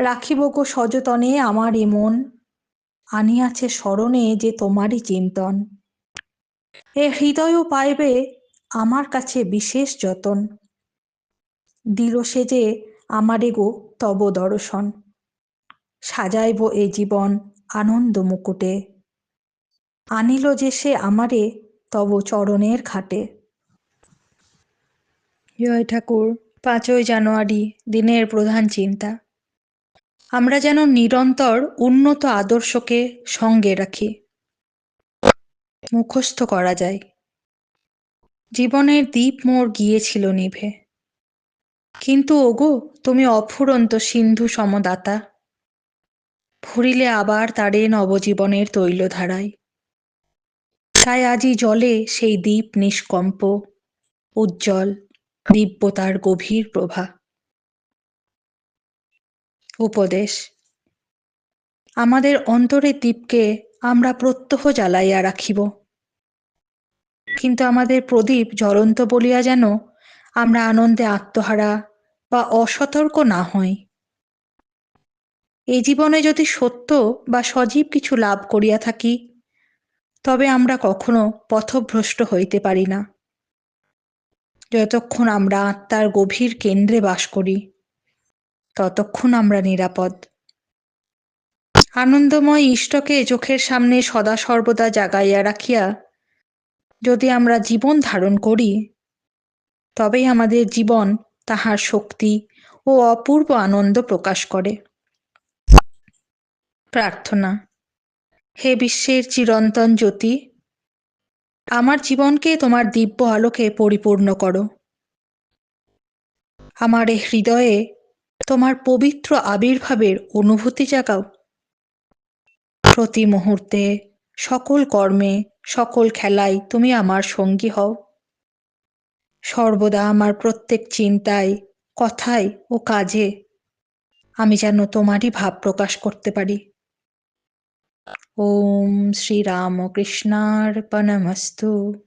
রাখিব গো সযতনে আমার এ মন। আনিয়াছে স্মরণে যে তোমারই চিন্তন। এ হৃদয়ও পাইবে আমার কাছে বিশেষ যতন। দিল সে যে আমারে গো তব দর্শন। সাজাইব এ জীবন আনন্দ মুকুটে। আনিল যে সে আমারে তব চরণের ঘাটে। জয় ঠাকুর, পাঁচই জানুয়ারি, দিনের প্রধান চিন্তা। আমরা যেন নিরন্তর উন্নত আদর্শকে সঙ্গে রাখি। মুখস্থ করা যায়। জীবনের দ্বীপ মোর গিয়েছিল নিভে। কিন্তু ওগো, তুমি অফুরন্ত সিন্ধু সমদাতা। ভরিলে আবার তারে নবজীবনের তৈলধারায়। তাই আজি জলে সেই দ্বীপ নিষ্কম্প, উজ্জ্বল দিব্যতার গভীর প্রভা। উপদেশ। আমাদের অন্তরের দ্বীপকে আমরা প্রত্যহ জ্বালাইয়া রাখিব। কিন্তু আমাদের প্রদীপ জ্বলন্ত বলিয়া যেন আমরা আনন্দে আত্মহারা বা অসতর্ক না হই। এই জীবনে যদি সত্য বা সজীব কিছু লাভ করিয়া থাকি, তবে আমরা কখনো পথভ্রষ্ট হইতে পারি না। যতক্ষণ আমরা আত্মার গভীর কেন্দ্রে বাস করি ততক্ষণ আমরা নিরাপদ। আনন্দময় ইষ্টকে চোখের সামনে সদা সর্বদা জাগাইয়া রাখিয়া যদি আমরা জীবন ধারণ করি, তবেই আমাদের জীবন তাহার শক্তি ও অপূর্ব আনন্দ প্রকাশ করে। প্রার্থনা, হে বিশ্বের চিরন্তন জ্যোতি, আমার জীবনকে তোমার দিব্য আলোকে পরিপূর্ণ করো। আমার হৃদয়ে তোমার পবিত্র আবির্ভাবের অনুভূতি জাগাও। প্রতি মুহূর্তে সকল কর্মে, সকল খেলায় তুমি আমার সঙ্গী হও। সর্বদা আমার প্রত্যেক চিন্তায়, কথায় ও কাজে আমি যেন তোমারই ভাব প্রকাশ করতে পারি। ওম শ্রীরামকৃষ্ণার্পণমস্তু।